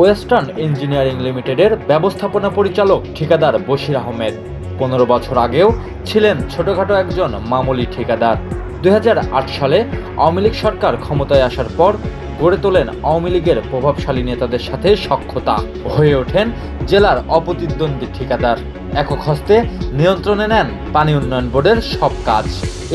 Western engineering লিমিটেডের ব্যবস্থাপনা পরিচালক ঠিকাদার বশির আহমেদ। পনেরো বছর আগেও ছিলেন ছোটখাটো একজন মামুলি ঠিকাদার। দুই হাজার আট সালে আওয়ামী লীগ সরকার ক্ষমতায় আসার পর গড়ে তোলেন আওয়ামী লীগের প্রভাবশালী নেতাদের সাথে সক্ষতা হয়ে ওঠেন জেলার অপ্রতিদ্বন্দ্বী ঠিকাদার। একক হস্তে নিয়ন্ত্রণে নেন পানি উন্নয়ন বোর্ডের সব কাজ।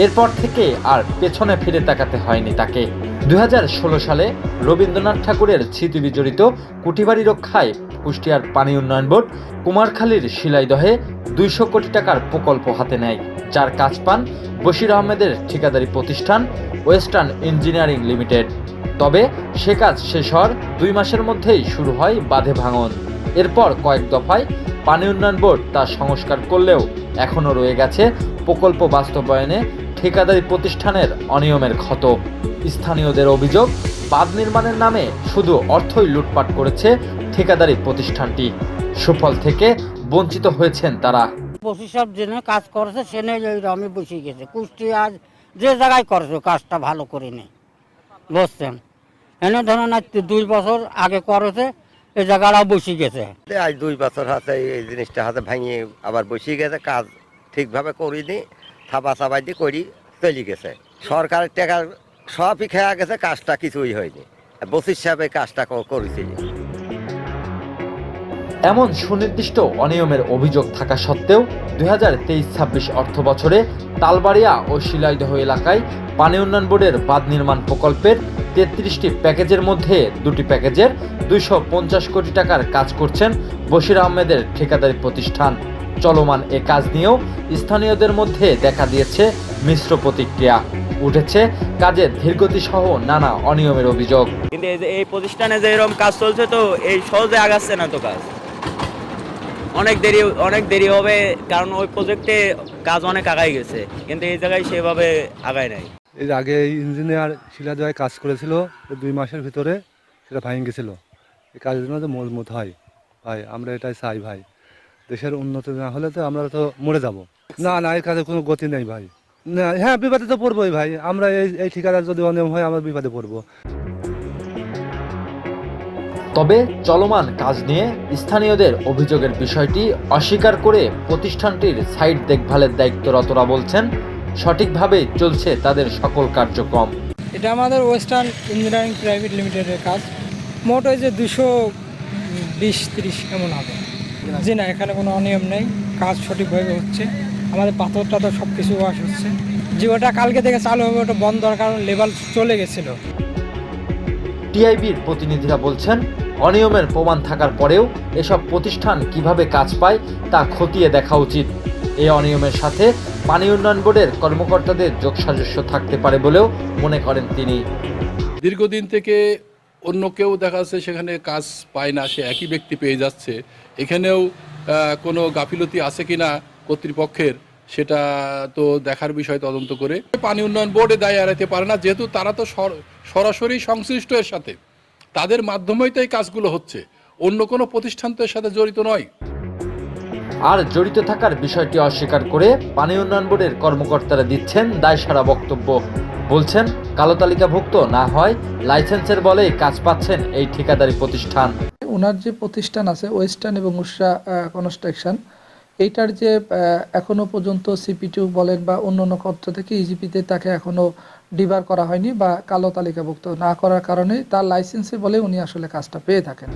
এরপর থেকে আর পেছনে ফিরে তাকাতে হয়নি তাকে। দু হাজার ষোলো সালে রবীন্দ্রনাথ ঠাকুরের স্মৃতি বিজড়িত কুটিবাড়ি রক্ষায় কুষ্টিয়ার পানি উন্নয়ন বোর্ড কুমারখালীর শিলাইদহে দুইশো কোটি টাকার প্রকল্প হাতে নেয়, যার কাজ পান বশির আহমেদের ঠিকাদারি প্রতিষ্ঠান ওয়েস্টার্ন ইঞ্জিনিয়ারিং লিমিটেড। তবে সে কাজ শেষ হওয়ার দুই মাসের মধ্যেই শুরু হয় বাঁধে ভাঙন। এরপর কয়েক দফায় পানি উন্নয়ন বোর্ড তা সংস্কার করলেও এখনও রয়ে গেছে প্রকল্প বাস্তবায়নে ঠিকাদারি প্রতিষ্ঠানের অনিয়মের ক্ষত। স্থানীয়দের অভিযোগ, বাঁধ নির্মাণের নামে শুধু অর্থই লুটপাট করেছে ঠিকাদারি প্রতিষ্ঠানটি। সুফল থেকে বঞ্চিত হয়েছেন তারা। সব জেনে কাজ করেছে সেনে আমি বসে গেছে। কুষ্টিয়ার যে জায়গায় করেছে কাজটা ভালো করে নেই। বুঝছেন? এনে ধরেন আজ দুই বছর আগে করেছে এই জায়গাটা বসে গেছে। এই আজ দুই বছর হাতে এই জিনিসটা হাতে ভাঙিয়ে আবার বসে গেছে কাজ ঠিকভাবে করিনি থাপা চাবাই দিয়ে করি চলে গেছে। সরকারের টাকা সবই খেয়া গেছে কাজটা কিছুই হয়নি। বসির সাহেবে কাজটা করেছিল এমন সুনির্দিষ্ট অনিয়মের অভিযোগ থাকা সত্ত্বেও দুই হাজার তেইশ ছাব্বিশ অর্থ বছরে তালবাড়িয়া ও শিলাইদহ এলাকায় পানি উন্নয়ন বোর্ডের বাঁধ নির্মাণ প্রকল্পের তেত্রিশটি প্যাকেজের মধ্যে দুটি প্যাকেজের দুইশো পঞ্চাশ কোটি টাকার কাজ করছেন বশির আহমেদের ঠিকাদারি প্রতিষ্ঠান। চলমান এ কাজ নিয়েও স্থানীয়দের মধ্যে দেখা দিয়েছে মিশ্র প্রতিক্রিয়া। উঠেছে কাজের ধীরগতি সহ নানা অনিয়মের অভিযোগ। কিন্তু এই প্রতিষ্ঠানে যে এরকম কাজ চলছে তো এই সহজে আগাচ্ছে না তো কাজ। অনেক দেরি অনেক দেরি হবে, কারণ ওই প্রজেক্টে কাজ অনেক আগাই গেছে। কিন্তু এই জায়গায় সেভাবে আগায় নাই। এর আগে ইঞ্জিনিয়ার শিলাজয় কাজ করেছিল, দুই মাসের ভিতরে সেটা ভাঙে গেছিল। এই কাজের জন্য তো মজবুত হয়। ভাই, আমরা এটাই চাই ভাই। দেশের উন্নতি না হলে তো আমরা তো মরে যাব। না না, এর কাজে কোনো গতি নেই ভাই। না হ্যাঁ বিপদে তো পড়বোই ভাই। আমরা এই এই ঠিকাদার যদি অনিয়ম হয়, আমরা বিপদে পড়ব। তবে চলমান কাজ নিয়ে স্থানীয়দের অভিযোগের বিষয়টি অস্বীকার করে প্রতিষ্ঠানটির সাইট দেখভালের দায়িত্বরতরা বলছেন সঠিকভাবে চলছে তাদের সকল কার্যক্রম। এটা আমাদের ওয়েস্টার্ন ইঞ্জিনিয়ারিং প্রাইভেট লিমিটেডের কাজ। মোট ওই যে দুশো বিশ তিরিশ এমন হবে। জি না এখানে কোনো অনিয়ম নেই কাজ সঠিকভাবে হচ্ছে। আমাদের পাথর টাথর সব কিছু ওয়াশ হচ্ছে। যে ওটা কালকে থেকে চালু হবে ওটা বন্ধ হওয়ার কারণ লেভেল চলে গেছিল। টিআইবির প্রতিনিধিরা বলছেন অনিয়মের প্রমাণ থাকার পরেও এসব প্রতিষ্ঠান কীভাবে কাজ পায় তা খতিয়ে দেখা উচিত। এই অনিয়মের সাথে পানি উন্নয়ন বোর্ডের কর্মকর্তাদের যোগসাজস্য থাকতে পারে বলেও মনে করেন তিনি। দীর্ঘদিন থেকে অন্য কেউ দেখা যাচ্ছে সেখানে কাজ পায় না, সে একই ব্যক্তি পেয়ে যাচ্ছে। এখানেও কোনো গাফিলতি আছে কিনা কর্তৃপক্ষের, সেটা তো দেখার বিষয় তদন্ত করে। পানি উন্নয়ন বোর্ডে দায় এড়াইতে পারে না, যেহেতু তারা তো সর- সরাসরি সংশ্লিষ্ট এর সাথে। তাদের মাধ্যমেই তো এই কাজগুলো হচ্ছে। অন্য কোনো প্রতিষ্ঠান তো এর সাথে জড়িত নয়। আর জড়িত থাকার বিষয়টি অস্বীকার করে পানি উন্নয়ন বোর্ডের কর্মকর্তারা দিচ্ছেন দায় সারা বক্তব্য। বলছেন কালো তালিকাভুক্ত না হয় লাইসেন্সের বলেই কাজ পাচ্ছেন এই ঠিকাদারি প্রতিষ্ঠান। ওনার যে প্রতিষ্ঠান আছে ওয়েস্টার্ন এবং উষা কনস্ট্রাকশন এইটার যে এখনও পর্যন্ত সিপিটিউ বলেন বা অন্য অন্য ক্ষেত্র থেকে ইজিপিতে তাকে এখনও ডিবার করা হয়নি বা কালো তালিকাভুক্ত না করার কারণে তার লাইসেন্সে বলে উনি আসলে কাজটা পেয়ে থাকেন।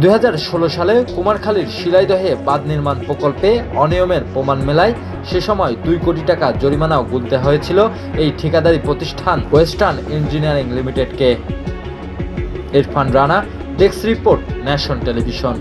দু হাজার ষোলো সালে কুমারখালীর শিলাইদহে বাঁধ নির্মাণ প্রকল্পে অনিয়মের প্রমাণ মেলায় সে সময় দুই কোটি টাকা জরিমানাও গুনতে হয়েছিল এই ঠিকাদারি প্রতিষ্ঠান western engineering লিমিটেডকে। Irfan Rana, desk report nation television.